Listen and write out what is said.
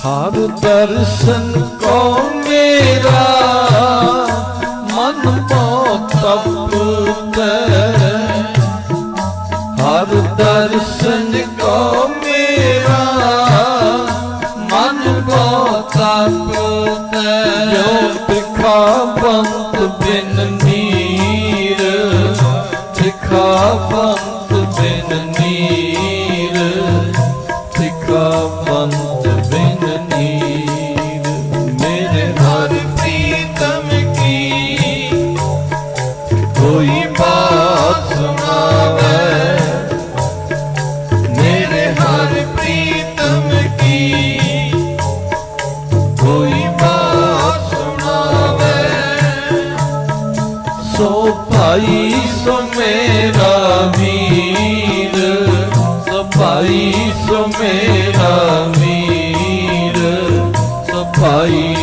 ਹਰ ਦਰਸ਼ਨ ਕੋ ਮੇਰਾ, ਮਨ ਮੋ ਤਪੁਤੈ ਹਰ ਦਰਸ਼ਨ ਕੋ ਮੇਰਾ, ਮਨ ਕੋ ਤਪੁਤੈ ਜੋ ਦਿਖਾਵੰਤ ਬਿਨ ਨੀਰ ਦਿਖਾਵੰਤ ਬਿਨ ਕੋਈ ਬਾਤ ਸੁਣਾਵੇ। ਮੇਰੇ ਹਰ ਪ੍ਰੀਤਮ ਕੀ ਕੋਈ ਬਾਤ ਸੁਣਾਵੇ। ਸੋ ਭਾਈ, ਸੋ ਮੇਰਾ ਵੀਰ। ਸੋ ਭਾਈ, ਸੋ ਮੇਰਾ ਵੀਰ। ਸੋ ਭਾਈ